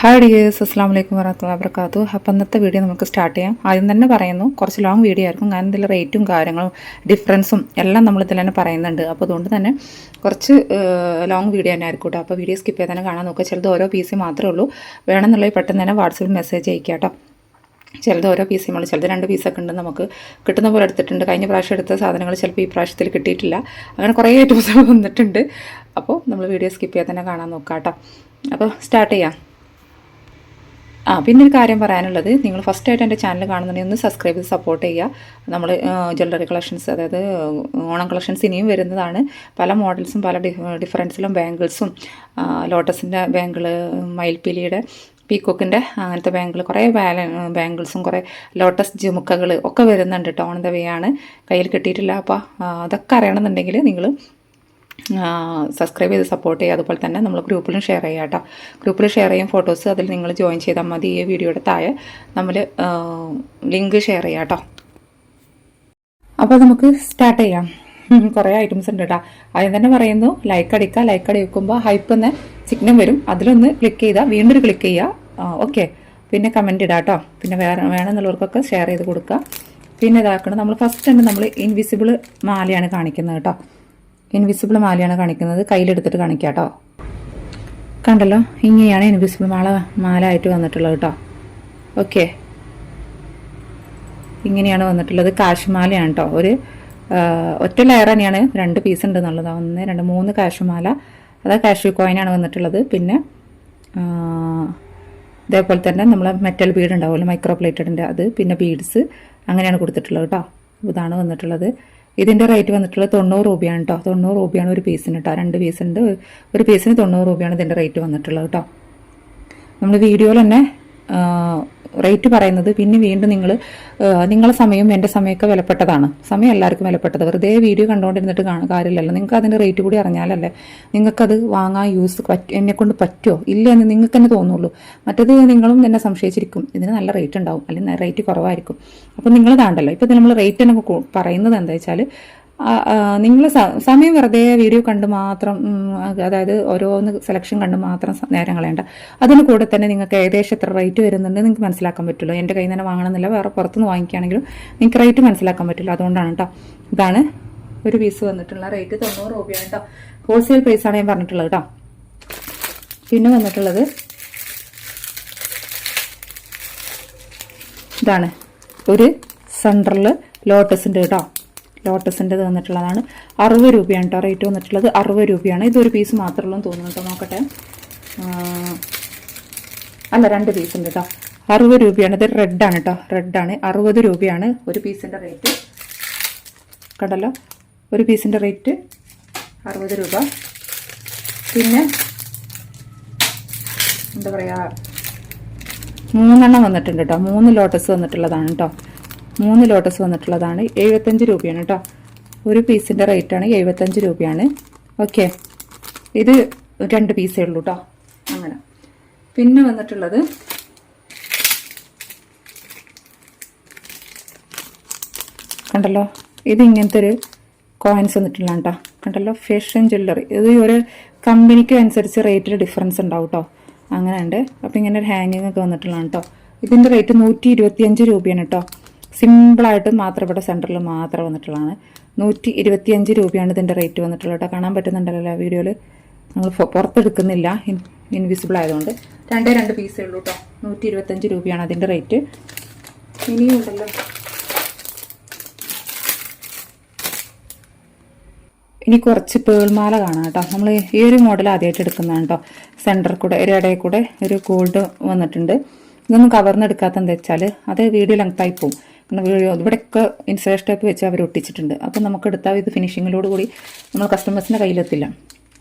Hi dears അസ്സാം വലൈക്കും വരഹമുല്ല വർക്കാത്തു അപ്പം ഇന്നത്തെ വീഡിയോ നമുക്ക് സ്റ്റാർട്ട് ചെയ്യാം. ആദ്യം തന്നെ പറയുന്നു കുറച്ച് ലോങ് വീഡിയോ ആയിരിക്കും. കാരണം ഇതിൽ റേറ്റും കാര്യങ്ങളും ഡിഫറൻസും എല്ലാം നമ്മൾ ഇതിൽ തന്നെ പറയുന്നുണ്ട്. അപ്പോൾ അതുകൊണ്ട് തന്നെ കുറച്ച് ലോങ് വീഡിയോ തന്നെ ആയിരിക്കും കേട്ടോ അപ്പോൾ വീഡിയോ സ്കിപ്പ് ചെയ്ത് തന്നെ കാണാൻ നോക്കുക. ചിലത് ഓരോ പീസ് മാത്രമേ ഉള്ളൂ. വേണമെന്നുള്ളത് പെട്ടെന്ന് തന്നെ വാട്സപ്പിൽ മെസ്സേജ് അയക്കുക കേട്ടോ ചിലത് ഓരോ പീസ് നമ്മൾ ചിലത് രണ്ട് പീസൊക്കെ ഉണ്ട് നമുക്ക് കിട്ടുന്ന പോലെ എടുത്തിട്ടുണ്ട്. കഴിഞ്ഞ പ്രാവശ്യം എടുത്ത സാധനങ്ങൾ ചിലപ്പോൾ ഈ പ്രാവശ്യത്തിൽ കിട്ടിയിട്ടില്ല. അങ്ങനെ കുറേ ഐറ്റംസ് വന്നിട്ടുണ്ട്. അപ്പോൾ നമ്മൾ വീഡിയോ സ്കിപ്പ് ചെയ്യാൻ തന്നെ കാണാൻ നോക്കാം കേട്ടോ അപ്പോൾ സ്റ്റാർട്ട് ചെയ്യാം. ആ പിന്നെ ഒരു കാര്യം പറയാനുള്ളത്. നിങ്ങൾ ഫസ്റ്റ് ആയിട്ട് എന്റെ ചാനൽ കാണുന്നുണ്ടെങ്കിൽ ഒന്ന് സബ്സ്ക്രൈബ് ചെയ്ത് സപ്പോർട്ട് ചെയ്യുക. നമ്മൾ ജ്വല്ലറി കളക്ഷൻസ് അതായത് ഓണം കളക്ഷൻസ് ഇനിയും വരുന്നതാണ്. പല മോഡൽസും പല ഡിഫറൻസിലും ബാങ്കിൾസും ലോട്ടസിന്റെ ബാങ്കിൾ മയിൽപ്പിലിയുടെ പീക്കോക്കിന്റെ അങ്ങനത്തെ ബാങ്കിൾ കുറേ ബാല ബാങ്കിൾസും കുറേ ലോട്ടസ് ജുമുക്കകൾ ഒക്കെ വരുന്നുണ്ട് കേട്ടോ ഓൺ ദ വേ ആണ്. കയ്യിൽ കിട്ടിയിട്ടില്ല. അപ്പോൾ അതൊക്കെ അറിയണമെന്നുണ്ടെങ്കിൽ നിങ്ങൾ സബ്സ്ക്രൈബ് ചെയ്ത് സപ്പോർട്ട് ചെയ്യുക. അതുപോലെ തന്നെ നമ്മൾ ഗ്രൂപ്പിലും ഷെയർ ചെയ്യുക കേട്ടോ. ഗ്രൂപ്പിൽ ഷെയർ ചെയ്യും ഫോട്ടോസ് അതിൽ നിങ്ങൾ ജോയിൻ ചെയ്താൽ മതി ഈ വീഡിയോയുടെ താഴെ. നമ്മൾ ലിങ്ക് ഷെയർ ചെയ്യാം കേട്ടോ. അപ്പോൾ നമുക്ക് സ്റ്റാർട്ട് ചെയ്യാം. കുറേ ഐറ്റംസ് ഉണ്ട് കേട്ടോ. ആദ്യം തന്നെ പറയുന്നു ലൈക്ക് അടിക്കുക ലൈക്ക് അടിക്കുമ്പോൾ ഹൈപ്പ് എന്ന സിഗ്നം വരും. അതിലൊന്ന് ക്ലിക്ക് ചെയ്താൽ വീണ്ടും ക്ലിക്ക് ചെയ്യുക ഓക്കെ പിന്നെ കമന്റ് ഇടാം കേട്ടോ. പിന്നെ വേറെ വേണമെന്നുള്ളവർക്കൊക്കെ ഷെയർ ചെയ്ത് കൊടുക്കുക. പിന്നെ ഇതാക്കണം. നമ്മൾ ഫസ്റ്റ് തന്നെ നമ്മൾ ഇൻവിസിബിൾ മാലയാണ് കാണിക്കുന്നത് കേട്ടോ. ഇൻവിസിബിൾ മാലയാണ് കാണിക്കുന്നത്. കയ്യിലെടുത്തിട്ട് കാണിക്കാം കേട്ടോ കണ്ടല്ലോ? ഇങ്ങനെയാണ് ഇൻവിസിബിൾ മാല മാല ആയിട്ട് വന്നിട്ടുള്ളത് കേട്ടോ. ഓക്കെ ഇങ്ങനെയാണ് വന്നിട്ടുള്ളത്. കാശുമാലയാണ് കേട്ടോ. ഒരു ഒറ്റ ലെയർ തന്നെയാണ്. രണ്ട് പീസ് ഉണ്ട് എന്നുള്ളത് ഒന്ന് രണ്ട് മൂന്ന് കാശുമാല അത് കാഷ്യൂ കോയിനാണ് വന്നിട്ടുള്ളത്. പിന്നെ ഇതേപോലെ തന്നെ നമ്മൾ മെറ്റൽ ബീഡ് ഉണ്ടാവുമല്ലോ മൈക്രോ പ്ലേറ്റഡിന്റെ അത്. പിന്നെ ബീഡ്സ് അങ്ങനെയാണ് കൊടുത്തിട്ടുള്ളത് കേട്ടോ. ഇതാണ് വന്നിട്ടുള്ളത്. ഇതിന്റെ റേറ്റ് വന്നിട്ടുള്ളത് തൊണ്ണൂറ് രൂപയാണ് കേട്ടോ തൊണ്ണൂറ് രൂപയാണ് ഒരു പീസിന് കേട്ടോ രണ്ട് പീസ് ഉണ്ട് ഒരു പീസിന് തൊണ്ണൂറ് രൂപയാണ് ഇതിന്റെ റേറ്റ് വന്നിട്ടുള്ളത് കേട്ടോ നമ്മൾ വീഡിയോയിൽ തന്നെ റേറ്റ് പറയുന്നത് പിന്നെ വീണ്ടും നിങ്ങൾ നിങ്ങളുടെ സമയവും എന്റെ സമയമൊക്കെ വിലപ്പെട്ടതാണ്. സമയം എല്ലാവർക്കും വിലപ്പെട്ടത്. വെറുതെ വീഡിയോ കണ്ടുകൊണ്ടിരുന്നിട്ട് കാര്യമില്ലല്ലോ. നിങ്ങൾക്ക് അതിന്റെ റേറ്റ് കൂടി അറിഞ്ഞാലല്ലേ നിങ്ങൾക്കത് വാങ്ങാൻ യൂസ് എന്നെ കൊണ്ട് പറ്റുമോ ഇല്ല എന്ന് നിങ്ങൾക്ക് തന്നെ തോന്നുള്ളൂ. മറ്റത് നിങ്ങളും തന്നെ സംശയിച്ചിരിക്കും. ഇതിന് നല്ല റേറ്റ് ഉണ്ടാവും. അല്ലെങ്കിൽ റേറ്റ് കുറവായിരിക്കും. അപ്പോൾ നിങ്ങൾ താണ്ടല്ലോ ഇപ്പോൾ നമ്മൾ റേറ്റ് എന്നൊക്കെ പറയുന്നത് എന്താ വെച്ചാൽ നിങ്ങൾ സമയം വെറുതെ വീഡിയോ കണ്ട് മാത്രം അതായത് ഓരോന്ന് സെലക്ഷൻ കണ്ട് മാത്രം നേരം കളയണ്ട. അതിന് കൂടെ തന്നെ നിങ്ങൾക്ക് ഏകദേശം എത്ര റേറ്റ് വരുന്നുണ്ട് നിങ്ങൾക്ക് മനസ്സിലാക്കാൻ പറ്റുള്ളൂ. എന്റെ കയ്യിൽ നിന്ന് വാങ്ങണമെന്നില്ല വേറെ പുറത്തുനിന്ന് വാങ്ങിക്കുകയാണെങ്കിലും നിങ്ങൾക്ക് റേറ്റ് മനസ്സിലാക്കാൻ പറ്റില്ല. അതുകൊണ്ടാണ് കേട്ടോ ഇതാണ് ഒരു പീസ് വന്നിട്ടുള്ള റേറ്റ് തൊണ്ണൂറ് രൂപയാണ് കേട്ടോ ഹോൾസെയിൽ പ്രൈസാണ് ഞാൻ പറഞ്ഞിട്ടുള്ളത് കേട്ടോ പിന്നെ വന്നിട്ടുള്ളത് ഇതാണ് ഒരു സെൻട്രൽ ലോട്ടസിന്റെ കേട്ടോ ലോട്ടസിന്റെത് വന്നിട്ടുള്ളതാണ്. അറുപത് രൂപയാണ് കേട്ടോ റേറ്റ് വന്നിട്ടുള്ളത്. അറുപത് രൂപയാണ്. ഇതൊരു പീസ് മാത്രമേ ഉള്ളൂ തോന്നുന്നു കേട്ടോ നോക്കട്ടെ. അല്ല രണ്ട് പീസ് ഉണ്ട് കേട്ടോ അറുപത് രൂപയാണ്. ഇത് റെഡാണ് കേട്ടോ റെഡാണ് അറുപത് രൂപയാണ് ഒരു പീസിന്റെ റേറ്റ് കണ്ടല്ലോ? ഒരു പീസിന്റെ റേറ്റ് അറുപത് രൂപ. പിന്നെ എന്താ പറയുക മൂന്നെണ്ണം വന്നിട്ടുണ്ട് കേട്ടോ മൂന്ന് ലോട്ടസ് വന്നിട്ടുള്ളതാണ് കേട്ടോ മൂന്ന് ലോട്ടസ് വന്നിട്ടുള്ളതാണ്. എഴുപത്തഞ്ച് രൂപയാണ് കേട്ടോ ഒരു പീസിന്റെ റേറ്റാണ് എഴുപത്തഞ്ച് രൂപയാണ്. ഓക്കെ ഇത് രണ്ട് പീസേ ഉള്ളൂ കേട്ടോ അങ്ങനെ. പിന്നെ വന്നിട്ടുള്ളത് കണ്ടല്ലോ? ഇത് ഇങ്ങനത്തെ ഒരു കോയിൻസ് വന്നിട്ടുള്ള കേട്ടോ കണ്ടല്ലോ? ഫേഷ്യൻ ജ്വല്ലറി ഇത് ഒരു കമ്പനിക്ക് അനുസരിച്ച് റേറ്റിൽ ഡിഫറൻസ് ഉണ്ടാവും കേട്ടോ അങ്ങനെ ഉണ്ട് അപ്പോൾ ഇങ്ങനെ ഒരു ഹാങ്ങിങ് ഒക്കെ വന്നിട്ടുള്ളതാണ് കേട്ടോ ഇതിന്റെ റേറ്റ് നൂറ്റി ഇരുപത്തിയഞ്ച് രൂപയാണ് കേട്ടോ സിമ്പിളായിട്ട് മാത്രം ഇവിടെ സെന്ററിൽ മാത്രം വന്നിട്ടുള്ളതാണ്. നൂറ്റി ഇരുപത്തിയഞ്ച് രൂപയാണ് ഇതിന്റെ റേറ്റ് വന്നിട്ടുള്ളത് കേട്ടോ. കാണാൻ പറ്റുന്നുണ്ടല്ലോ വീഡിയോയിൽ നമ്മൾ പുറത്തെടുക്കുന്നില്ല. ഇൻവിസിബിൾ ആയതുകൊണ്ട്. രണ്ടേ രണ്ട് പീസേ ഉള്ളൂ കേട്ടോ. നൂറ്റി ഇരുപത്തഞ്ച് രൂപയാണ് അതിന്റെ റേറ്റ് ഇനിയും ഉണ്ടല്ലോ. ഇനി കുറച്ച് പേൾമാല കാണാം കേട്ടോ. നമ്മൾ ഈ ഒരു മോഡൽ ആദ്യമായിട്ട് എടുക്കുന്നതാണ് കേട്ടോ. സെന്റർ കൂടെ ഒരു ഇടയിൽ കൂടെ ഒരു ഗോൾഡ് വന്നിട്ടുണ്ട്. ഇതൊന്നും കവർന്നെടുക്കാത്ത എന്താ വെച്ചാൽ അത് വീഡിയോ ലെങ്ത്തായി വീഡിയോ ഇവിടെയൊക്കെ ഇൻസുലേഷൻ ടൈപ്പ് വെച്ച് അവർ ഒട്ടിച്ചിട്ടുണ്ട്. അപ്പോൾ നമുക്ക് എടുത്താൽ ഇത് ഫിനിഷിങ്ങിലോട് കൂടി നമ്മൾ കസ്റ്റമേഴ്സിന്റെ കയ്യിലെത്തില്ല.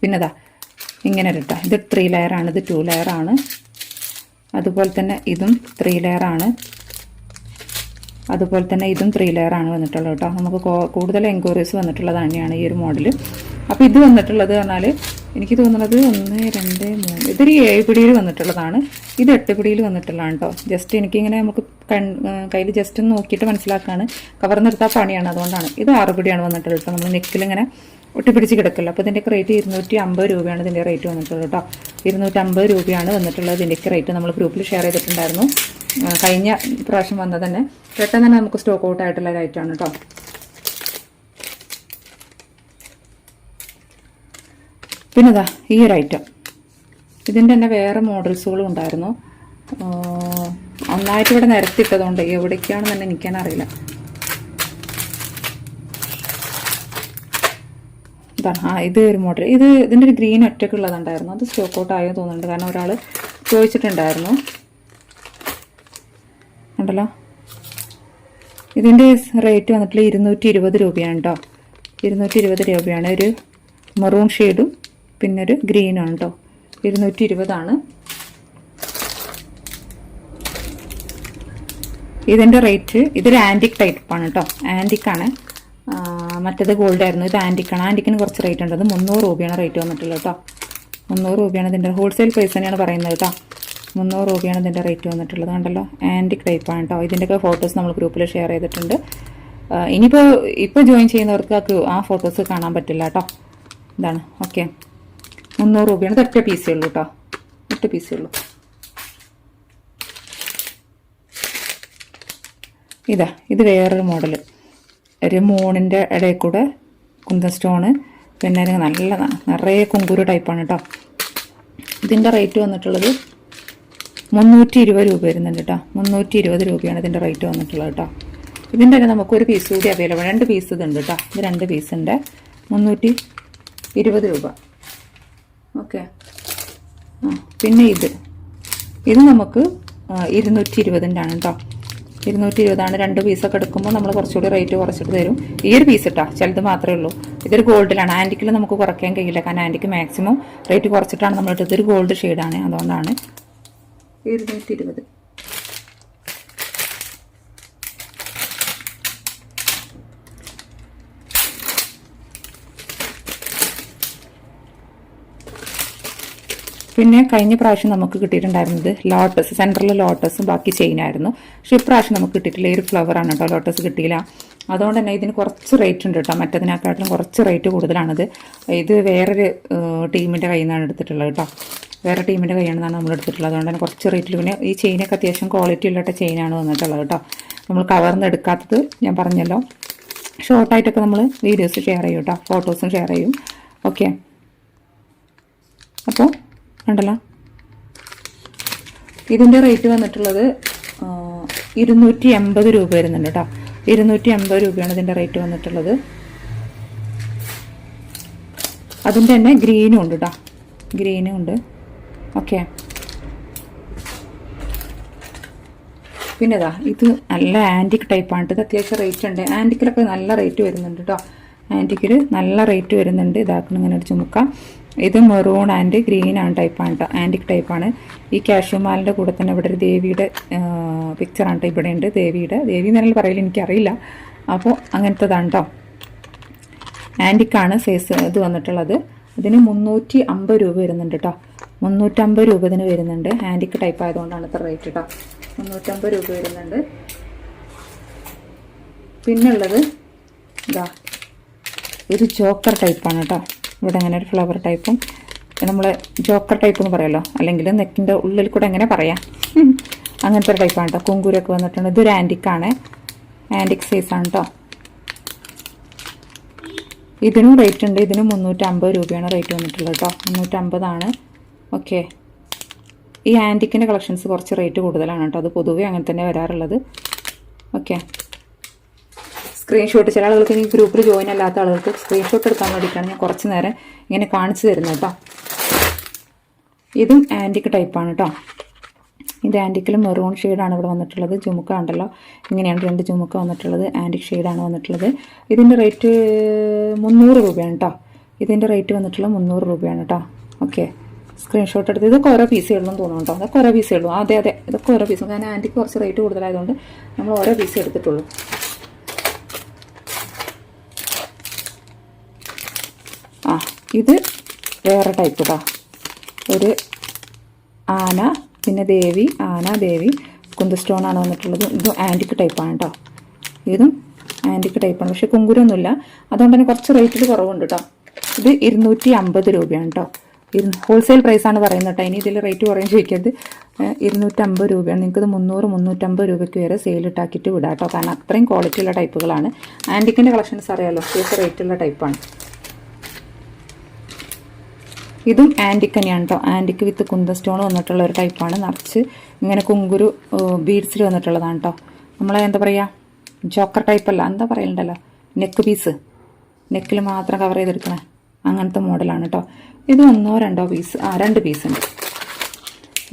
പിന്നെതാ ഇങ്ങനെ ഇട്ടാ ഇത് ത്രീ ലെയറാണ് ഇത് ടു ലെയറാണ് അതുപോലെ തന്നെ ഇതും ത്രീ ലെയറാണ് അതുപോലെ തന്നെ ഇതും ത്രീ ലെയറാണ് വന്നിട്ടുള്ളത് കേട്ടോ നമുക്ക് കൂടുതൽ എൻക്വയറീസ് വന്നിട്ടുള്ളത് തന്നെയാണ് ഈ ഒരു മോഡൽ അപ്പോൾ ഇത് വന്നിട്ടുള്ളത് പറഞ്ഞാൽ എനിക്ക് തോന്നുന്നത് ഒന്ന് രണ്ട് മൂന്ന്. ഇതൊരു ഏഴ് പിടിയിൽ വന്നിട്ടുള്ളതാണ്. ഇത് എട്ട് പിടിയിൽ വന്നിട്ടുള്ളതാണ് കേട്ടോ ജസ്റ്റ് എനിക്കിങ്ങനെ നമുക്ക് കൺ കയ്യിൽ ജസ്റ്റ് ഒന്ന് നോക്കിയിട്ട് മനസ്സിലാക്കാണ്. കവർന്നെടുത്താൽ പണിയാണ് അതുകൊണ്ടാണ്. ഇത് ആറ് പിടിയാണ് വന്നിട്ടുള്ളത് കേട്ടോ നമ്മൾ നെക്കിലിങ്ങനെ ഒട്ടിപ്പിടിച്ച് കിടക്കില്ല. അപ്പോൾ ഇതിന്റെയൊക്കെ റേറ്റ് ഇരുന്നൂറ്റി അമ്പത് രൂപയാണ് ഇതിന്റെ റേറ്റ് വന്നിട്ടുള്ളത് കേട്ടോ ഇരുന്നൂറ്റമ്പത് രൂപയാണ് വന്നിട്ടുള്ളത് ഇതിന്റെയൊക്കെ റേറ്റ് നമ്മൾ ഗ്രൂപ്പിൽ ഷെയർ ചെയ്തിട്ടുണ്ടായിരുന്നു. കഴിഞ്ഞ പ്രാവശ്യം വന്നത് തന്നെ പെട്ടെന്ന് തന്നെ നമുക്ക് സ്റ്റോക്ക് ഔട്ട് ആയിട്ടുള്ള ഒരു ഐറ്റമാണ് കേട്ടോ പിന്നെ ഇതാ ഈ ഒരു ഐറ്റം ഇതിന്റെ തന്നെ വേറെ മോഡൽസുകളും ഉണ്ടായിരുന്നു. ഒന്നായിട്ട് ഇവിടെ നിരത്തിയിട്ടതുകൊണ്ട് എവിടേക്കാണെന്ന് തന്നെ എനിക്കാനറിയില്ല ഇതാണ് ആ ഇത് ഒരു മോഡൽ ഇത് ഇതിന്റെ ഒരു ഗ്രീൻ ഒറ്റക്കുള്ളതുണ്ടായിരുന്നു അത് സ്റ്റോക്ക് ഔട്ട് ആയോ തോന്നുന്നുണ്ട്. കാരണം ഒരാൾ ചോദിച്ചിട്ടുണ്ടായിരുന്നു. ഉണ്ടല്ലോ ഇതിന്റെ റേറ്റ് വന്നിട്ടുള്ള ഇരുന്നൂറ്റി ഇരുപത് രൂപയാണ് കേട്ടോ ഇരുന്നൂറ്റി ഇരുപത് രൂപയാണ് ഒരു മെറൂൺ ഷെയ്ഡും പിന്നെ ഒരു ഗ്രീനാണ് കേട്ടോ ഇരുന്നൂറ്റി ഇരുപതാണ് ഇതിന്റെ റേറ്റ് ഇതൊരു ആന്റിക് ടൈപ്പാണ് കേട്ടോ ആന്റിക്കാണ് മറ്റേത് ഗോൾഡ് ആയിരുന്നു. ഇത് ആന്റിക്കാണ് ആന്റിക്കിന് കുറച്ച് റേറ്റ് ഉണ്ട്. അത് മുന്നൂറ് രൂപയാണ് റേറ്റ് വന്നിട്ടുള്ളത് കേട്ടോ മുന്നൂറ് രൂപയാണ് ഇതിന്റെ ഹോൾസെയിൽ പ്രൈസ് തന്നെയാണ് പറയുന്നത് കേട്ടോ മുന്നൂറ് രൂപയാണ് ഇതിന്റെ റേറ്റ് വന്നിട്ടുള്ളത്. കണ്ടല്ലോ? ആന്റിക് ടൈപ്പാണ് കേട്ടോ ഇതിന്റെയൊക്കെ ഫോട്ടോസ് നമ്മൾ ഗ്രൂപ്പിൽ ഷെയർ ചെയ്തിട്ടുണ്ട്. ഇനിയിപ്പോൾ ഇപ്പോൾ ജോയിൻ ചെയ്യുന്നവർക്ക് ആ ഫോട്ടോസ് കാണാൻ പറ്റില്ല കേട്ടോ ഇതാണ്. ഓക്കെ മുന്നൂറ് രൂപയാണ്. ഇത് ഒറ്റ പീസേ ഉള്ളൂ കേട്ടോ ഒറ്റ പീസേ ഉള്ളൂ. ഇതാ ഇത് വേറൊരു മോഡൽ ഒരു മൂണിന്റെ ഇടയിൽ കൂടെ കുന്തൻ സ്റ്റോണ് പിന്നെ നല്ലതാണ് നിറയെ കുങ്കുരു ടൈപ്പാണ് കേട്ടോ ഇതിന്റെ റേറ്റ് വന്നിട്ടുള്ളത് മുന്നൂറ്റി ഇരുപത് രൂപ വരുന്നുണ്ട് കേട്ടോ മുന്നൂറ്റി ഇരുപത് രൂപയാണ് ഇതിന്റെ റേറ്റ് വന്നിട്ടുള്ളത് കേട്ടോ ഇതിന്റെ തന്നെ നമുക്കൊരു പീസ് കൂടി അവൈലബിൾ രണ്ട് പീസ് ഇതുണ്ട് കേട്ടോ ഇത് രണ്ട് പീസിന്റെ മുന്നൂറ്റി ഇരുപത് രൂപ. ഓക്കെ. പിന്നെ ഇത്. ഇത് നമുക്ക് ഇരുന്നൂറ്റി ഇരുപതിന്റെ ആണ് കേട്ടോ ഇരുന്നൂറ്റി ഇരുപതാണ് രണ്ട് പീസൊക്കെ എടുക്കുമ്പോൾ നമ്മൾ കുറച്ചുകൂടി റേറ്റ് കുറച്ചിട്ട് തരും. ഈ ഒരു പീസ് ഇട്ടാ ചിലത് മാത്രമേ ഉള്ളൂ. ഇതൊരു ഗോൾഡിലാണ്. ആന്റിക്കിൽ നമുക്ക് കുറയ്ക്കാൻ കഴിയില്ല. കാരണം ആന്റിക്ക് മാക്സിമം റേറ്റ് കുറച്ചിട്ടാണ് നമ്മൾ ഇട്ടത്. ഗോൾഡ് ഷെയ്ഡാണ് അതുകൊണ്ടാണ്. ഇരുന്നൂറ്റി ഇരുപത് പിന്നെ കഴിഞ്ഞ പ്രാവശ്യം നമുക്ക് കിട്ടിയിട്ടുണ്ടായിരുന്നത് ലോട്ടസ് സെന്ററിൽ ലോട്ടസും ബാക്കി ചെയിനായിരുന്നു പക്ഷെ ഇപ്രാവശ്യം നമുക്ക് കിട്ടിയിട്ടില്ല. ഈ ഒരു ഫ്ലവറാണ് കേട്ടോ ലോട്ടസ് കിട്ടിയില്ല. അതുകൊണ്ട് തന്നെ ഇതിന് കുറച്ച് റേറ്റ് ഉണ്ട് കേട്ടോ. മറ്റതിനെക്കാട്ടിലും കുറച്ച് റേറ്റ് കൂടുതലാണിത്. ഇത് വേറൊരു ടീമിന്റെ കയ്യിൽ നിന്നാണ് എടുത്തിട്ടുള്ളത് കേട്ടോ. വേറെ ടീമിന്റെ കയ്യിൽ നിന്നാണ് നമ്മൾ എടുത്തിട്ടുള്ളത്. അതുകൊണ്ട് തന്നെ കുറച്ച് റേറ്റിൽ പിന്നെ ഈ ചെയിനൊക്കെ അത്യാവശ്യം ക്വാളിറ്റി ഉള്ള ചെയിനാണ് വന്നിട്ടുള്ളത് കേട്ടോ. നമ്മൾ കവർന്ന് എടുക്കാത്തത് ഞാൻ പറഞ്ഞല്ലോ. ഷോർട്ടായിട്ടൊക്കെ നമ്മൾ വീഡിയോസ് ഷെയർ ചെയ്യും കേട്ടോ. ഫോട്ടോസും ഷെയർ ചെയ്യും. ഓക്കെ അപ്പോൾ ഉണ്ടല്ലോ. ഇതിന്റെ റേറ്റ് വന്നിട്ടുള്ളത് ഇരുന്നൂറ്റി എൺപത് രൂപ വരുന്നുണ്ട് കേട്ടോ. ഇരുന്നൂറ്റി എൺപത് രൂപയാണ് ഇതിന്റെ റേറ്റ് വന്നിട്ടുള്ളത്. അതിന്റെ തന്നെ ഗ്രീനും ഉണ്ട് കേട്ടോ. ഗ്രീനും ഉണ്ട്. ഓക്കെ. പിന്നെ ഇതാ ഇത് നല്ല ആന്റിക് ടൈപ്പാണ് ഇത് അത്യാവശ്യം റേറ്റ് ഉണ്ട്. ആന്റിക്കിലൊക്കെ നല്ല റേറ്റ് വരുന്നുണ്ട് കേട്ടോ. ആന്റിക്കിൽ നല്ല റേറ്റ് വരുന്നുണ്ട്. ഇതാക്കണം ഇങ്ങനെ ഒരു ചുമക്ക ഇത് മെറൂൺ ആൻഡ് ഗ്രീൻ ആണ് ടൈപ്പാണ് കേട്ടോ ആന്റിക് ടൈപ്പാണ് ഈ കാഷ്യൂമാലിന്റെ കൂടെ തന്നെ ഇവിടെ ഒരു ദേവിയുടെ പിക്ചറാണ് കേട്ടോ ഇവിടെ ഉണ്ട്. ദേവിയുടെ. ദേവി എന്നാലും പറയില്ല എനിക്കറിയില്ല. അപ്പോൾ അങ്ങനത്തതാണ് കേട്ടോ ആന്റിക്കാണ് സൈസ് ഇത് വന്നിട്ടുള്ളത്. ഇതിന് മുന്നൂറ്റി അമ്പത് രൂപ വരുന്നുണ്ട് കേട്ടോ മുന്നൂറ്റമ്പത് രൂപ ഇതിന് വരുന്നുണ്ട്. ആന്റിക്ക് ടൈപ്പ് ആയതുകൊണ്ടാണ് ഇത്ര റേറ്റ് കേട്ടോ മുന്നൂറ്റമ്പത് രൂപ വരുന്നുണ്ട്. പിന്നുള്ളത് ഇതാ ഒരു ചോക്കർ ടൈപ്പാണ് കേട്ടോ ഇവിടെ അങ്ങനെ ഒരു ഫ്ലവർ ടൈപ്പും നമ്മൾ ജോക്കർ ടൈപ്പ് എന്ന് പറയുമല്ലോ അല്ലെങ്കിൽ നെക്കിന്റെ ഉള്ളിൽ കൂടെ എങ്ങനെ പറയാം. അങ്ങനത്തെ ഒരു ടൈപ്പാണ് കേട്ടോ കുങ്കൂരൊക്കെ വന്നിട്ടുണ്ട്. ഇതൊരു ആന്റിക്കാണ് ആന്റിക് സൈസാണ് കേട്ടോ ഇതിനും റേറ്റ് ഉണ്ട്. ഇതിന് മുന്നൂറ്റമ്പത് രൂപയാണ് റേറ്റ് വന്നിട്ടുള്ളത് കേട്ടോ മുന്നൂറ്റമ്പതാണ്. ഓക്കെ ഈ ആന്റിക്കിന്റെ കളക്ഷൻസ് കുറച്ച് റേറ്റ് കൂടുതലാണ് കേട്ടോ അത് പൊതുവേ അങ്ങനെ തന്നെ വരാറുള്ളത്. ഓക്കെ സ്ക്രീൻഷോട്ട് ചില ആളുകൾക്ക് ഇനി ഗ്രൂപ്പിൽ ജോയിൻ അല്ലാത്ത ആളുകൾക്ക് സ്ക്രീൻഷോട്ട് എടുക്കാൻ വേണ്ടിയിട്ടാണ് ഞാൻ കുറച്ച് നേരം ഇങ്ങനെ കാണിച്ചു തരുന്നത് കേട്ടോ. ഇതും ആന്റിക് ടൈപ്പാണ് കേട്ടോ. ഇത് ആന്റിക്കിൽ മെറൂൺ ഷെയ്ഡാണ് ഇവിടെ വന്നിട്ടുള്ളത്. ജുമുക്ക ഉണ്ടല്ലോ ഇങ്ങനെയാണ് രണ്ട് ജുമുക്ക വന്നിട്ടുള്ളത്. ആന്റിക് ഷെയ്ഡാണ് വന്നിട്ടുള്ളത്. ഇതിന്റെ റേറ്റ് മുന്നൂറ് രൂപയാണ് കേട്ടോ. ഇതിന്റെ റേറ്റ് വന്നിട്ടുള്ള മുന്നൂറ് രൂപയാണ് കേട്ടോ. ഓക്കെ സ്ക്രീൻഷോട്ട് എടുത്ത് ഇതൊക്കെ ഓരോ പീസേ തോന്നുന്നു കേട്ടോ. അതൊക്കെ ഓരോ പീസേ അതെ അതെ. ഇതൊക്കെ ഓരോ പീസ് കാരണം ആന്റിക്ക് കുറച്ച് റേറ്റ് കൂടുതലായതുകൊണ്ട് നമ്മൾ ഓരോ പീസ് എടുത്തിട്ടുള്ളൂ. ആ ഇത് വേറെ ടൈപ്പ് കേട്ടോ ഒരു ആന പിന്നെ ദേവി ആന ദേവി കുന്ത സ്റ്റോണാണ് വന്നിട്ടുള്ളത്. ഇതും ആന്റിക് ടൈപ്പാണ് കേട്ടോ ഇതും ആന്റിക് ടൈപ്പാണ് പക്ഷേ കുങ്കുരൊന്നുമില്ല. അതുകൊണ്ട് തന്നെ കുറച്ച് റേറ്റിൽ കുറവുണ്ട് കേട്ടോ ഇത് ഇരുന്നൂറ്റി അമ്പത് രൂപയാണ് കേട്ടോ ഹോൾസെയിൽ പ്രൈസാണ് പറയുന്നത് കേട്ടോ ഇനി ഇതിൽ റേറ്റ് കുറയും ചോദിക്കരുത്. ഇരുന്നൂറ്റമ്പത് രൂപയാണ്. നിങ്ങൾക്കിത് മുന്നൂറ് മുന്നൂറ്റമ്പത് രൂപയ്ക്ക് വരെ സെയിൽ ഇട്ടാക്കിയിട്ട് വിടാം കേട്ടോ കാരണം അത്രയും ക്വാളിറ്റിയുള്ള ടൈപ്പുകളാണ് ആന്റിക്കിന്റെ കളക്ഷൻസ് അറിയാമല്ലോ അത്യാവശ്യം റേറ്റുള്ള ടൈപ്പാണ് ഇതും ആന്റിക് തന്നെയാണ് കേട്ടോ ആന്റിക് വിത്ത് കുന്ത സ്റ്റോൺ വന്നിട്ടുള്ള ഒരു ടൈപ്പാണ് നിറച്ച് ഇങ്ങനെ കുങ്കുരു ബീഡ്സിൽ വന്നിട്ടുള്ളതാണ് കേട്ടോ നമ്മളെ എന്താ പറയുക ജോക്കർ ടൈപ്പല്ല എന്താ പറയലുണ്ടല്ലോ നെക്ക് പീസ് നെക്കിൽ മാത്രം കവർ ചെയ്തെടുക്കണേ. അങ്ങനത്തെ മോഡലാണ് കേട്ടോ ഇത് ഒന്നോ രണ്ടോ പീസ് ആ രണ്ട് പീസ് ഉണ്ട്.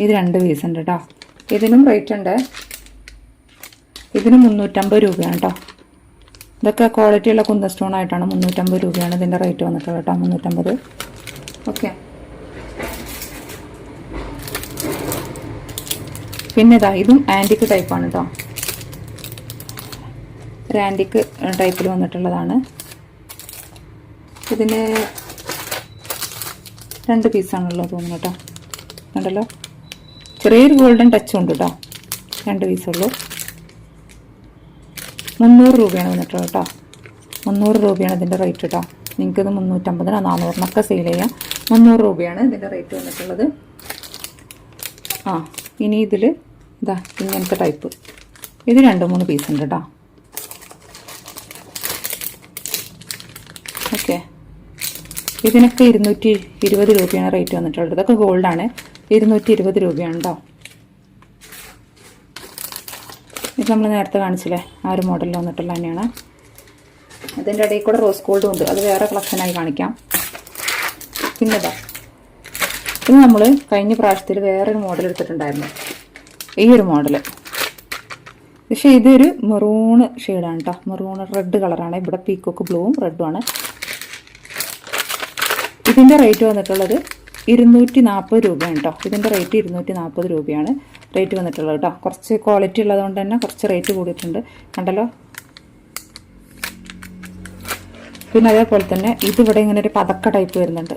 ഇത് രണ്ട് പീസ് ഉണ്ട് കേട്ടോ ഇതിനും റേറ്റ് ഉണ്ട്. ഇതിന് മുന്നൂറ്റമ്പത് രൂപയാണ് കേട്ടോ ഇതൊക്കെ ക്വാളിറ്റി ഉള്ള കുന്ത സ്റ്റോൺ ആയിട്ടാണ് മുന്നൂറ്റമ്പത് രൂപയാണ് ഇതിന്റെ റേറ്റ് വന്നിട്ടുള്ളത് കേട്ടോ മുന്നൂറ്റമ്പത്. ഓക്കെ പിന്നെ ഇതാ ഇതും ആന്റിക് ടൈപ്പാണ് കേട്ടോ ഒരു ആന്റിക് ടൈപ്പിൽ വന്നിട്ടുള്ളതാണ്. ഇതിന് രണ്ട് പീസാണല്ലോ തോന്നുന്നു കേട്ടോ കണ്ടല്ലോ? ചെറിയൊരു ഗോൾഡൻ ടച്ചും ഉണ്ട് കേട്ടോ രണ്ട് പീസുള്ളൂ മുന്നൂറ് രൂപയാണ് വന്നിട്ടുള്ളത് കേട്ടോ മുന്നൂറ് രൂപയാണ് ഇതിന്റെ റേറ്റ് കേട്ടോ നിങ്ങൾക്കിത് മുന്നൂറ്റമ്പതിനോ നാനൂറിനൊക്കെ സെയിൽ ചെയ്യാം. മുന്നൂറ് രൂപയാണ് ഇതിന്റെ റേറ്റ് വന്നിട്ടുള്ളത്. ആ. ഇനി ഇതിൽ ഇതാ ഇങ്ങനത്തെ ടൈപ്പ് ഇത് രണ്ട് മൂന്ന് പീസ് ഉണ്ട് കേട്ടോ ഓക്കെ ഇതിനൊക്കെ ഇരുന്നൂറ്റി ഇരുപത് രൂപയാണ് റേറ്റ് വന്നിട്ടുള്ളത്. ഇതൊക്കെ ഗോൾഡാണ് ഇരുന്നൂറ്റി ഇരുപത് രൂപയാണ് കേട്ടോ ഇത് നമ്മൾ നേരത്തെ കാണിച്ചില്ലേ? ആ ഒരു മോഡലിൽ വന്നിട്ടുള്ള തന്നെയാണ്. അതിന്റെ ഇടയിൽ കൂടെ റോസ് ഗോൾഡും ഉണ്ട്. അത് വേറെ കളക്ഷനായി കാണിക്കാം. പിന്നെ ഇതാ നമ്മൾ കഴിഞ്ഞ പ്രാവശ്യത്തിൽ വേറൊരു മോഡൽ എടുത്തിട്ടുണ്ടായിരുന്നു. ഈ ഒരു മോഡൽ പക്ഷേ ഇതൊരു മെറൂണ് ഷെയ്ഡാണ് കേട്ടോ മെറൂൺ റെഡ് കളറാണ് ഇവിടെ പീക്കോക്ക് ബ്ലൂവും റെഡുമാണ് ഇതിന്റെ റേറ്റ് വന്നിട്ടുള്ളത് ഇരുന്നൂറ്റി നാൽപ്പത് രൂപയാണ് കേട്ടോ ഇതിന്റെ റേറ്റ് ഇരുന്നൂറ്റി നാൽപ്പത് രൂപയാണ് റേറ്റ് വന്നിട്ടുള്ളത് കേട്ടോ കുറച്ച് ക്വാളിറ്റി ഉള്ളതുകൊണ്ട് തന്നെ കുറച്ച് റേറ്റ് കൂടിയിട്ടുണ്ട്. കണ്ടല്ലോ? പിന്നെ അതേപോലെ തന്നെ ഇതിവിടെ ഇങ്ങനെ ഒരു പതക്ക ടൈപ്പ് വരുന്നുണ്ട്.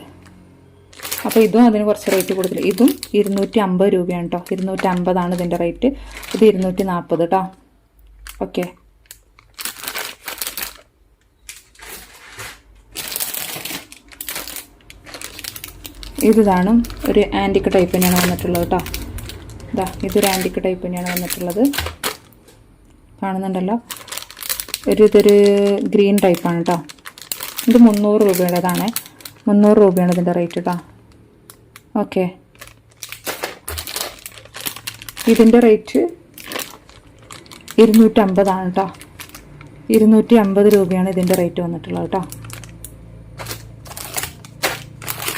അപ്പോൾ ഇതും അതിന് കുറച്ച് റേറ്റ് കൂടുതൽ ഇതും ഇരുന്നൂറ്റി അമ്പത് രൂപയാണ് കേട്ടോ ഇരുന്നൂറ്റി അമ്പതാണ് ഇതിന്റെ റേറ്റ് ഇത് ഇരുന്നൂറ്റി നാൽപ്പത് കേട്ടോ ഓക്കെ ഇതാണ് ഒരു ആന്റിക് ടൈപ്പ് തന്നെയാണ് വന്നിട്ടുള്ളത് കേട്ടോ ഇതാ ഇതൊരു ആന്റിക് ടൈപ്പ് തന്നെയാണ് വന്നിട്ടുള്ളത്. കാണുന്നുണ്ടല്ലോ. ഒരു ഇതൊരു ഗ്രീൻ ടൈപ്പാണ് കേട്ടോ ഇത് മുന്നൂറ് രൂപയുടേതാണ്. മുന്നൂറ് രൂപയാണ് ഇതിന്റെ റേറ്റ് കേട്ടോ ഓക്കെ. ഇതിന്റെ റേറ്റ് ഇരുന്നൂറ്റമ്പതാണ് കേട്ടോ ഇരുന്നൂറ്റി അമ്പത് രൂപയാണ് ഇതിന്റെ റേറ്റ് വന്നിട്ടുള്ളത് കേട്ടോ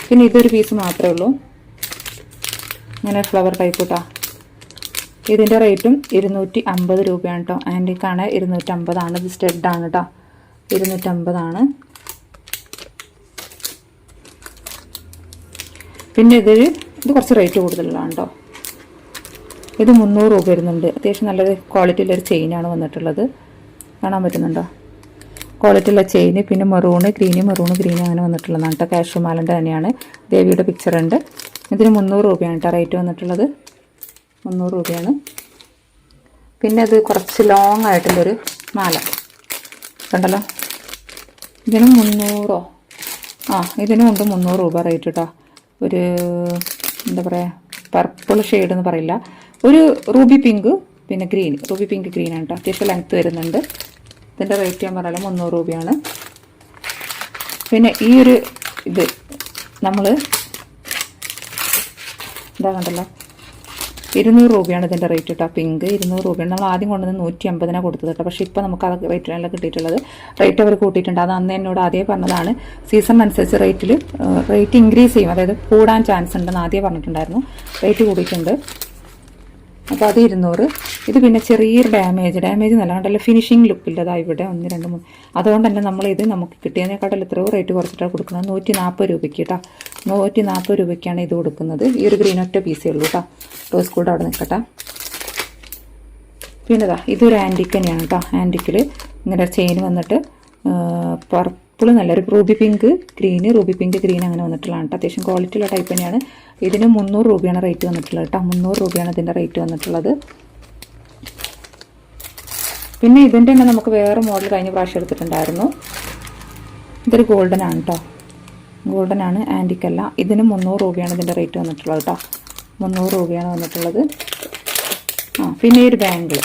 പിന്നെ ഇതൊരു പീസ് മാത്രമേ ഉള്ളൂ. ഇങ്ങനെ ഫ്ലവർ ടൈപ്പ് കേട്ടോ ഇതിന്റെ റേറ്റും ഇരുന്നൂറ്റി അമ്പത് രൂപയാണ് കേട്ടോ ആന്റിക്കാണ് ഇരുന്നൂറ്റമ്പതാണ്. ഇത് സ്റ്റെഡാണ് കേട്ടോ ഇരുന്നൂറ്റമ്പതാണ്. പിന്നെ ഇത് ഇത് കുറച്ച് റേറ്റ് കൂടുതലുള്ളതാണ് കേട്ടോ ഇത് മുന്നൂറ് രൂപ വരുന്നുണ്ട്. അത്യാവശ്യം നല്ലൊരു ക്വാളിറ്റിയുള്ളൊരു ചെയിനാണ് വന്നിട്ടുള്ളത്. കാണാൻ പറ്റുന്നുണ്ടോ? ക്വാളിറ്റിയുള്ള ചെയിന് പിന്നെ മെറൂണ് ഗ്രീന് മെറൂണ് ഗ്രീന് അങ്ങനെ വന്നിട്ടുള്ളതാണ് കേട്ടോ കാഷ്യൂ മാലന്റെ തന്നെയാണ്. ദേവിയുടെ പിക്ചർ ഉണ്ട്. ഇതിന് മുന്നൂറ് രൂപയാണ് കേട്ടോ റേറ്റ് വന്നിട്ടുള്ളത്. മുന്നൂറ് രൂപയാണ്. പിന്നെ അത് കുറച്ച് ലോങ് ആയിട്ടുള്ളൊരു മാല. കണ്ടല്ലോ? ഇതിന് മുന്നൂറോ? ആ ഇതിനും ഉണ്ട് മുന്നൂറ് രൂപ റേറ്റ് കേട്ടോ ഒരു എന്താ പറയുക പർപ്പിൾ ഷെയ്ഡ് എന്ന് പറയില്ല. ഒരു റൂബി പിങ്ക് പിന്നെ ഗ്രീൻ റൂബി പിങ്ക് ഗ്രീൻ ആണ് കേട്ടോ അത്യാവശ്യം ലെങ്ത്ത് വരുന്നുണ്ട്. ഇതിന്റെ റേറ്റ് ഞാൻ പറഞ്ഞാലും മുന്നൂറ് രൂപയാണ്. പിന്നെ ഈ ഒരു ഇത് നമ്മൾ ഇതാ കണ്ടല്ലോ. ഇരുന്നൂറ് രൂപയാണ് ഇതിന്റെ റേറ്റ് കേട്ടോ പിങ്ക് ഇരുന്നൂറ് രൂപയാണ്. നമ്മൾ ആദ്യം കൊണ്ടുവന്ന് നൂറ്റി അമ്പതിനാണ് കൊടുത്തത് കേട്ടോ പക്ഷേ ഇപ്പോൾ നമുക്ക് അത് റേറ്റിനല്ല കിട്ടിയിട്ടുള്ളത്. റേറ്റ് അവർ കൂട്ടിയിട്ടുണ്ട്. അത് അന്ന് എന്നോട് ആദ്യമേ പറഞ്ഞതാണ്. സീസൺ അനുസരിച്ച് റേറ്റിൽ റേറ്റ് ഇൻക്രീസ് ചെയ്യും. അതായത് കൂടാൻ ചാൻസ് ഉണ്ടെന്ന് ആദ്യമേ പറഞ്ഞിട്ടുണ്ടായിരുന്നു. റേറ്റ് കൂടിയിട്ടുണ്ട്. അപ്പോൾ അത് ഇരുന്നൂറ്. ഇത് പിന്നെ ചെറിയൊരു ഡാമേജ് ഡാമേജ് നല്ല കണ്ടല്ലോ ഫിനിഷിംഗ് ലുക്കില്ലതാ ഇവിടെ. ഒന്ന് രണ്ട് മൂന്ന്. അതുകൊണ്ട് തന്നെ നമ്മളിത് നമുക്ക് കിട്ടിയതിനെക്കാട്ടിൽ എത്രയോ റേറ്റ് കുറച്ചിട്ടാണ് കൊടുക്കുന്നത്. നൂറ്റി നാൽപ്പത് രൂപയ്ക്ക് കേട്ടോ നൂറ്റി നാൽപ്പത് രൂപയ്ക്കാണ് ഇത് കൊടുക്കുന്നത്. ഈ ഒരു ഗ്രീൻ ഒറ്റ പീസേ ഉള്ളൂ കേട്ടോ റോസ് കൂടെ അവിടെ നിൽക്കട്ടെ. പിന്നെ ഇതാ ഇതൊരു ആന്റിക്ക് തന്നെയാണ് കേട്ടോ ആന്റിക്കിൽ ഇങ്ങനെ ചെയിൻ വന്നിട്ട് പർപ്പിൾ നല്ലൊരു ruby pink green ruby pink green അങ്ങനെ വന്നിട്ടുള്ളതാണ് കേട്ടോ. അത്യാവശ്യം ക്വാളിറ്റി ഉള്ള ടൈപ്പ് തന്നെയാണ്. ഇതിന് മുന്നൂറ് രൂപയാണ് റേറ്റ് വന്നിട്ടുള്ളത് കേട്ടോ. മുന്നൂറ് രൂപയാണ് ഇതിന്റെ റേറ്റ് വന്നിട്ടുള്ളത്. പിന്നെ ഇതിന്റെ തന്നെ നമുക്ക് വേറെ മോഡൽ കഴിഞ്ഞ പ്രാവശ്യം എടുത്തിട്ടുണ്ടായിരുന്നു. ഇതൊരു ഗോൾഡൻ ആണ് കേട്ടോ. ഗോൾഡൻ ആണ് ആന്റിക്കല്ല ഇതിന് മുന്നൂറ് രൂപയാണ് ഇതിന്റെ റേറ്റ് വന്നിട്ടുള്ളത് കേട്ടോ. മുന്നൂറ് രൂപയാണ് വന്നിട്ടുള്ളത്. ആ പിന്നെ ഒരു ബാങ്കിൾ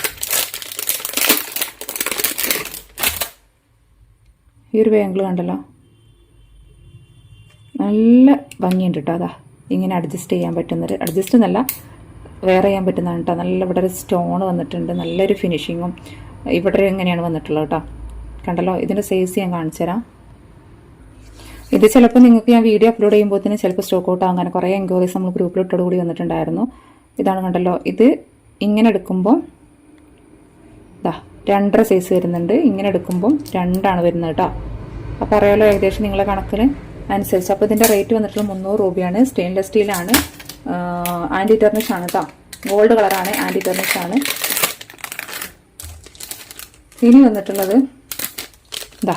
ഈ ഒരു ബാങ്കിൾ കണ്ടല്ലോ. നല്ല ഭംഗിയുണ്ട് കേട്ടോ അതാ. ഇങ്ങനെ അഡ്ജസ്റ്റ് ചെയ്യാൻ പറ്റുന്നൊരു അഡ്ജസ്റ്റ് എന്നല്ല വെയർ ചെയ്യാൻ പറ്റുന്നതാണ് കേട്ടോ നല്ല ഇവിടെ ഒരു സ്റ്റോൺ വന്നിട്ടുണ്ട്. നല്ലൊരു ഫിനിഷിങ്ങും ഇവിടെ എങ്ങനെയാണ് വന്നിട്ടുള്ളത് കേട്ടോ കണ്ടല്ലോ? ഇതിന്റെ സൈസ് ഞാൻ കാണിച്ചുതരാം ഇത് ചിലപ്പോൾ നിങ്ങൾക്ക് ഞാൻ വീഡിയോ അപ്ലോഡ് ചെയ്യുമ്പോൾ തന്നെ ചിലപ്പോൾ സ്റ്റോക്ക് ഔട്ട് ആകാൻ കുറേ എൻക്വയറീസ് നമ്മൾ ഗ്രൂപ്പിലോട്ടോടുകൂടി വന്നിട്ടുണ്ടായിരുന്നു. ഇതാണ് കണ്ടല്ലോ? ഇത് ഇങ്ങനെ എടുക്കുമ്പോൾ രണ്ടര സൈസ് വരുന്നുണ്ട്. ഇങ്ങനെ എടുക്കുമ്പം രണ്ടാണ് വരുന്നത് കേട്ടോ. അപ്പോൾ അറിയാലോ ഏകദേശം നിങ്ങളെ കണക്കിന് അനുസരിച്ച്. അപ്പോൾ ഇതിന്റെ റേറ്റ് വന്നിട്ടുള്ള മുന്നൂറ് രൂപയാണ്. സ്റ്റെയിൻലെസ് സ്റ്റീലാണ് ആന്റി ടെർണിഷ് ആണ് കേട്ടോ ഗോൾഡ് കളറാണ് ആന്റി ടെർണിഷ് ആണ്. ഇനി വന്നിട്ടുള്ളത് ഇതാ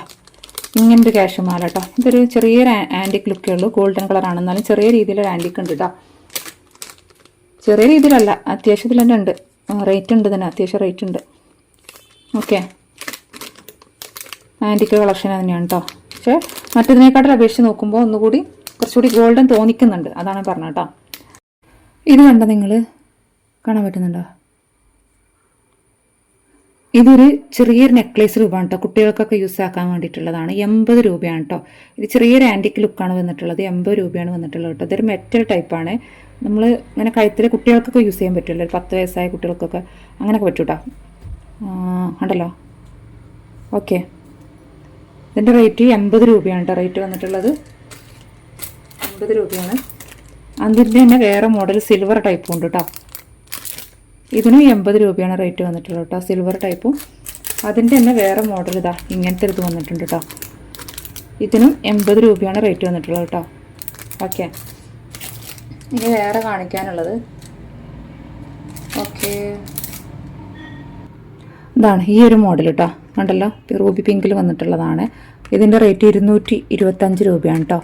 ഇങ്ങനൊരു മാല കേട്ടോ ഇതൊരു ചെറിയൊരു ആന്റിക് ലുക്കേ ഉള്ളൂ. ഗോൾഡൻ കളറാണ് എന്നാലും ചെറിയ രീതിയിലൊരു ആന്റിക് ഉണ്ട് കേട്ടോ ചെറിയ രീതിയിലല്ല അത്യാവശ്യത്തിൽ തന്നെ ഉണ്ട് റേറ്റ് ഉണ്ട് തന്നെ അത്യാവശ്യം റേറ്റ് ഉണ്ട്. ഓക്കെ. ആന്റിക് കളക്ഷൻ തന്നെയാണ് കേട്ടോ പക്ഷേ മറ്റതിനേക്കാട്ടിൽ അപേക്ഷിച്ച് നോക്കുമ്പോൾ ഒന്നുകൂടി കുറച്ചുകൂടി ഗോൾഡൻ തോന്നിക്കുന്നുണ്ട്. അതാണ് പറഞ്ഞത് കേട്ടോ ഇത് കണ്ടോ നിങ്ങൾ കാണാൻ പറ്റുന്നുണ്ടോ? ഇതൊരു ചെറിയൊരു നെക്ലേസ് രൂപമാണ് കേട്ടോ കുട്ടികൾക്കൊക്കെ യൂസ് ആക്കാൻ വേണ്ടിയിട്ടുള്ളതാണ്. എൺപത് രൂപയാണ് കേട്ടോ ഇത് ചെറിയൊരു ആന്റിക് ലുക്കാണ് വന്നിട്ടുള്ളത്. എൺപത് രൂപയാണ് വന്നിട്ടുള്ളത് കേട്ടോ ഇതൊരു മെറ്റൽ ടൈപ്പാണ്. നമ്മൾ ഇങ്ങനെ കഴുത്തിൽ കുട്ടികൾക്കൊക്കെ യൂസ് ചെയ്യാൻ പറ്റുമല്ലോ ഒരു പത്ത് വയസ്സായ കുട്ടികൾക്കൊക്കെ അങ്ങനെയൊക്കെ പറ്റൂ കേട്ടോ ഉണ്ടല്ലോ. ഓക്കെ ഇതിന്റെ റേറ്റ് എൺപത് രൂപയാണ് കേട്ടോ റേറ്റ് വന്നിട്ടുള്ളത്. എൺപത് രൂപയാണ്. അതിന്റെ തന്നെ വേറെ മോഡൽ സിൽവർ ടൈപ്പും ഉണ്ട് കേട്ടോ ഇതിനും എൺപത് രൂപയാണ് റേറ്റ് വന്നിട്ടുള്ളത് കേട്ടോ സിൽവർ ടൈപ്പും അതിന്റെ തന്നെ വേറെ മോഡൽ ഇതാ ഇങ്ങനത്തെ ഇത് വന്നിട്ടുണ്ട് കേട്ടോ ഇതിനും എൺപത് രൂപയാണ് റേറ്റ് വന്നിട്ടുള്ളത് കേട്ടോ ഓക്കെ ഇനി വേറെ കാണിക്കാനുള്ളത്. ഓക്കെ ഇതാണ് ഈ ഒരു മോഡൽ കേട്ടോ കണ്ടല്ലോ? റൂബി പിങ്കിൽ വന്നിട്ടുള്ളതാണ്. ഇതിന്റെ റേറ്റ് ഇരുന്നൂറ്റി ഇരുപത്തഞ്ച് രൂപയാണ് കേട്ടോ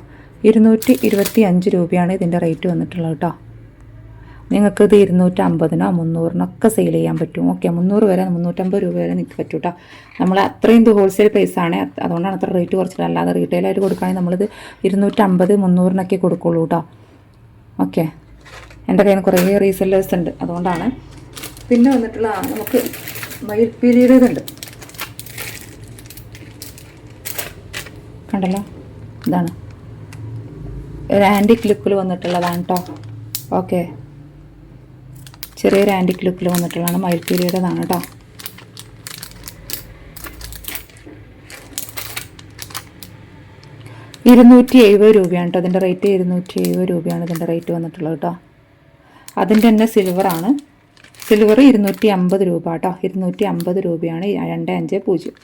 ഇരുന്നൂറ്റി ഇരുപത്തി അഞ്ച് രൂപയാണ് ഇതിന്റെ റേറ്റ് വന്നിട്ടുള്ളത് കേട്ടോ നിങ്ങൾക്ക് ഇരുന്നൂറ്റമ്പതിനോ മുന്നൂറിനോ ഒക്കെ സെയിൽ ചെയ്യാൻ പറ്റും. ഓക്കെ മുന്നൂറ് വരെ മുന്നൂറ്റമ്പത് രൂപ വരെ നിങ്ങൾക്ക് പറ്റും കേട്ടോ നമ്മൾ അത്രയും ഇത് ഹോൾസെയിൽ ആണ്. അതുകൊണ്ടാണ് അത്ര റേറ്റ് കുറച്ചിട്ട് അല്ലാതെ റീറ്റെയിലായിട്ട് കൊടുക്കുകയാണെങ്കിൽ നമ്മളിത് ഇരുന്നൂറ്റമ്പത് മുന്നൂറിനൊക്കെ കൊടുക്കുള്ളൂ കേട്ടോ ഓക്കെ എന്റെ കയ്യിൽ കുറേ റീസെല്ലേഴ്സ് ഉണ്ട്. അതുകൊണ്ടാണ്. പിന്നെ വന്നിട്ടുള്ള നമുക്ക് മയിൽ കണ്ടല്ലോ? ഇതാണ്. ഒരു ആന്റിക് ലുക്കിൽ വന്നിട്ടുള്ളതാണ് കേട്ടോ ഓക്കെ. ചെറിയൊരു ആന്റിക് ലുക്കിൽ വന്നിട്ടുള്ളതാണ് മയിൽപ്പീലിയുടേതാണ് കേട്ടോ ഇരുന്നൂറ്റി എഴുപത് രൂപയാണ് കേട്ടോ അതിന്റെ റേറ്റ് ഇരുന്നൂറ്റി എഴുപത് രൂപയാണ് ഇതിന്റെ റേറ്റ് വന്നിട്ടുള്ളത് കേട്ടോ അതിന്റെ തന്നെ സിൽവറാണ് സിൽവർ ഇരുന്നൂറ്റി അമ്പത് രൂപ കേട്ടോ ഇരുന്നൂറ്റി അമ്പത് രൂപയാണ് രണ്ട് അഞ്ച് പൂജ്യം.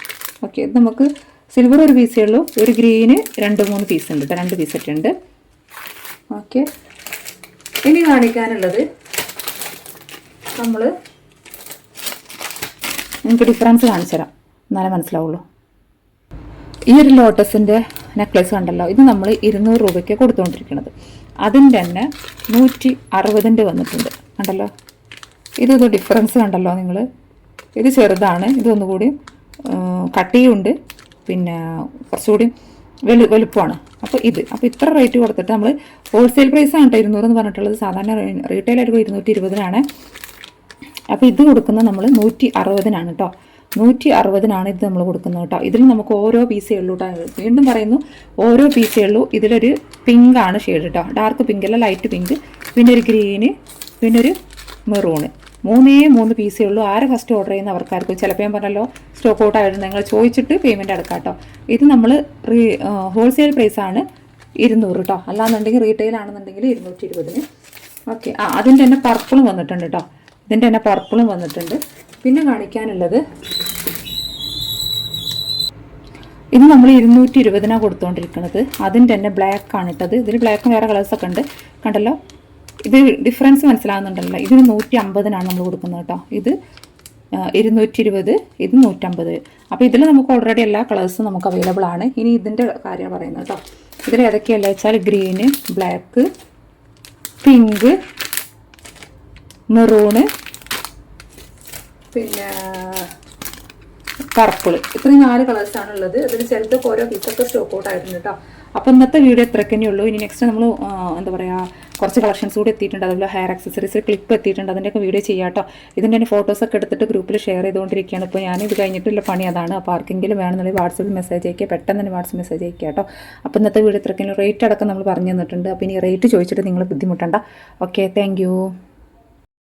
ഓക്കെ ഇത് നമുക്ക് സിൽവർ ഒരു പീസേ ഉള്ളൂ. ഒരു ഗ്രീന് രണ്ട് മൂന്ന് പീസ് ഉണ്ട് കേട്ടോ രണ്ട് പീസ് ഒക്കെ ഉണ്ട്. ഓക്കെ ഇനി കാണിക്കാനുള്ളത് നമ്മൾ നിങ്ങൾക്ക് ഡിഫറൻസ് കാണിച്ചു തരാം. എന്നാലേ മനസ്സിലാവുള്ളൂ. ഈ ഒരു ലോട്ടസിന്റെ നെക്ലസ് കണ്ടല്ലോ ഇത് നമ്മൾ ഇരുന്നൂറ് രൂപയ്ക്ക് കൊടുത്തുകൊണ്ടിരിക്കുന്നത് അതിന്റെ തന്നെ നൂറ്റി അറുപതിന്റെ വന്നിട്ടുണ്ട്. കണ്ടല്ലോ? ഇത് ഇത് ഡിഫറൻസ് കണ്ടല്ലോ നിങ്ങൾ ഇത് ചെറുതാണ് ഇതൊന്നുകൂടി കട്ടിയുണ്ട്. പിന്നെ കുറച്ചുകൂടി വലു വലുപ്പമാണ്. അപ്പോൾ ഇത് അപ്പോൾ ഇത്ര റേറ്റ് കൊടുത്തിട്ട് നമ്മൾ ഹോൾസെയിൽ പ്രൈസ് ആണ് കേട്ടോ ഇരുന്നൂറ് എന്ന് പറഞ്ഞിട്ടുള്ളത്. സാധാരണ റീറ്റെയിലായിട്ട് ഇരുന്നൂറ്റി ഇരുപതിനാണ് അപ്പോൾ ഇത് കൊടുക്കുന്നത് നമ്മൾ നൂറ്റി അറുപതിനാണ് കേട്ടോ. നൂറ്റി അറുപതിനാണ് ഇത് നമ്മൾ കൊടുക്കുന്നത് കേട്ടോ. ഇതിൽ നമുക്ക് ഓരോ പീസേ ഉള്ളൂ കേട്ടോ വീണ്ടും പറയുന്നു ഓരോ പീസേ ഉള്ളൂ. ഇതിലൊരു പിങ്ക് ആണ് ഷെയ്ഡ് കേട്ടോ ഡാർക്ക് പിങ്ക് അല്ല ലൈറ്റ് പിങ്ക് പിന്നെ ഒരു ഗ്രീന് പിന്നെ ഒരു മെറൂണ് മൂന്നേ മൂന്ന് പീസേ ഉള്ളൂ. ആരെ ഫസ്റ്റ് ഓർഡർ ചെയ്യുന്ന അവർക്കാർക്കും ചിലപ്പോൾ ഞാൻ പറഞ്ഞല്ലോ സ്റ്റോക്ക് ഔട്ട് ആയിരുന്നു നിങ്ങൾ ചോദിച്ചിട്ട് പേയ്മെന്റ് അടക്കാം കേട്ടോ ഇത് നമ്മൾ റീ ഹോൾസെയിൽ പ്രൈസാണ് ഇരുന്നൂറ് കേട്ടോ അല്ലാന്നുണ്ടെങ്കിൽ റീറ്റെയിൽ ആണെന്നുണ്ടെങ്കിൽ ഇരുന്നൂറ്റി ഇരുപതിന് ഓക്കെ ആ അതിന്റെ തന്നെ പർപ്പിളും വന്നിട്ടുണ്ട് കേട്ടോ ഇതിന്റെ തന്നെ പർപ്പിളും വന്നിട്ടുണ്ട്. പിന്നെ കാണിക്കാനുള്ളത് ഇത് നമ്മൾ ഇരുന്നൂറ്റി ഇരുപതിനാണ് കൊടുത്തുകൊണ്ടിരിക്കുന്നത് അതിന്റെ തന്നെ ബ്ലാക്ക് ആണ് ഇട്ടത് ഇതിൽ ബ്ലാക്കും വേറെ കളേഴ്സൊക്കെ ഉണ്ട്. കണ്ടല്ലോ? ഇത് ഡിഫറൻസ് മനസ്സിലാകുന്നുണ്ടല്ലോ ഇതിന് നൂറ്റി അമ്പതിനാണ് നമ്മൾ കൊടുക്കുന്നത് കേട്ടോ. ഇത് ഇരുന്നൂറ്റി ഇരുപത് ഇത് നൂറ്റമ്പത്. അപ്പോൾ ഇതിൽ നമുക്ക് ഓൾറെഡി എല്ലാ കളേഴ്സും നമുക്ക് അവൈലബിൾ ആണ്. ഇനി ഇതിന്റെ കാര്യം പറയുന്നത് കേട്ടോ. ഇതിൽ ഏതൊക്കെയല്ല വെച്ചാൽ ഗ്രീന് ബ്ലാക്ക് പിങ്ക് മെറൂണ് പിന്നെ പർപ്പിൾ ഇത്രയും നാല് കളേഴ്സാണ് ഉള്ളത്. അതിൽ ചിലതൊക്കെ ഓരോ പീസൊക്കെ സ്റ്റോക്ക് ഔട്ട് ആയിട്ടുണ്ട് കേട്ടോ. അപ്പോൾ ഇന്നത്തെ വീഡിയോ ഇത്രയൊക്കെ ഉള്ളൂ. ഇനി നെക്സ്റ്റ് നമ്മൾ എന്താ പറയുക കുറച്ച് കളക്ഷൻസ് കൂടി എത്തിയിട്ടുണ്ട്. അതുപോലെ ഹെയർ ആക്സസറീസ് ക്ലിപ്പ് എത്തിയിട്ടുണ്ട്. അതിന്റെയൊക്കെ വീഡിയോ ചെയ്യാം കേട്ടോ ഇതിന്റെ തന്നെ ഫോട്ടോസൊക്കെ എടുത്തിട്ട് ഗ്രൂപ്പിൽ ഷെയർ ചെയ്തുകൊണ്ടിരിക്കുകയാണ്. ഇപ്പോൾ ഞാൻ ഇത് കഴിഞ്ഞിട്ടുള്ള പണി അതാണ്. അപ്പോൾ ആർക്കെങ്കിലും വേണമെന്നുണ്ടെങ്കിൽ വാട്സപ്പിൽ മെസ്സേജ് അയക്കുക. പെട്ടെന്ന് തന്നെ വാട്സപ്പ് മെസ്സേജ് അയക്കുക കേട്ടോ. അപ്പോൾ ഇന്നത്തെ വീഡിയോ ഇത്രയ്ക്കും. റേറ്റ് അടക്കം നമ്മൾ പറഞ്ഞു തന്നിട്ടുണ്ട്. അപ്പോൾ ഇനി റേറ്റ് ചോദിച്ചിട്ട് നിങ്ങൾ ബുദ്ധിമുട്ടണ്ട. Okay thank